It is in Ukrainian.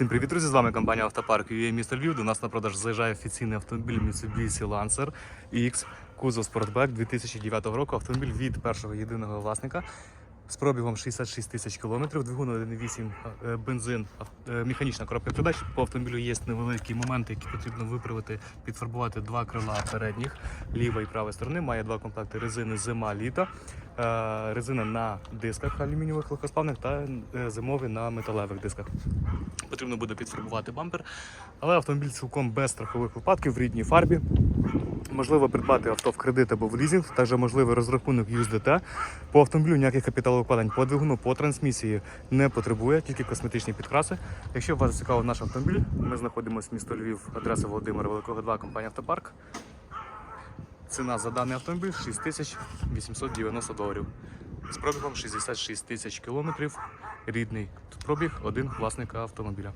Всім привіт, друзі! З вами компанія Автопарк UA місто Львів. До нас на продаж заїжджає офіційний автомобіль Mitsubishi Lancer X, кузов Sportback 2009 року. Автомобіль від першого єдиного власника з пробігом 66 тисяч кілометрів, двигун 1.8 е, бензин, е, механічна коробка передач. По автомобілю є невеликі моменти, які потрібно виправити, підфарбувати два крила передніх, ліва і права сторони. Має два комплекти резини зима літо. Е, Резина на дисках алюмінієвих легкосплавних та зимові на металевих дисках потрібно буде підфарбувати бампер. Але автомобіль цілком без страхових випадків в рідній фарбі. Можливо придбати авто в кредит або в лізинг, також можливий розрахунок USDT. По автомобілю ніяких капіталовкладень по двигуну, по трансмісії не потребує, тільки косметичні підкраси. Якщо вас цікавив наш автомобіль, ми знаходимося в місто Львів, адреса Володимира Великого 2, компанія Автопарк. Ціна за даний автомобіль 6890 доларів. З пробігом 66 тисяч кілометрів. Рідний. Пробіг один власника автомобіля.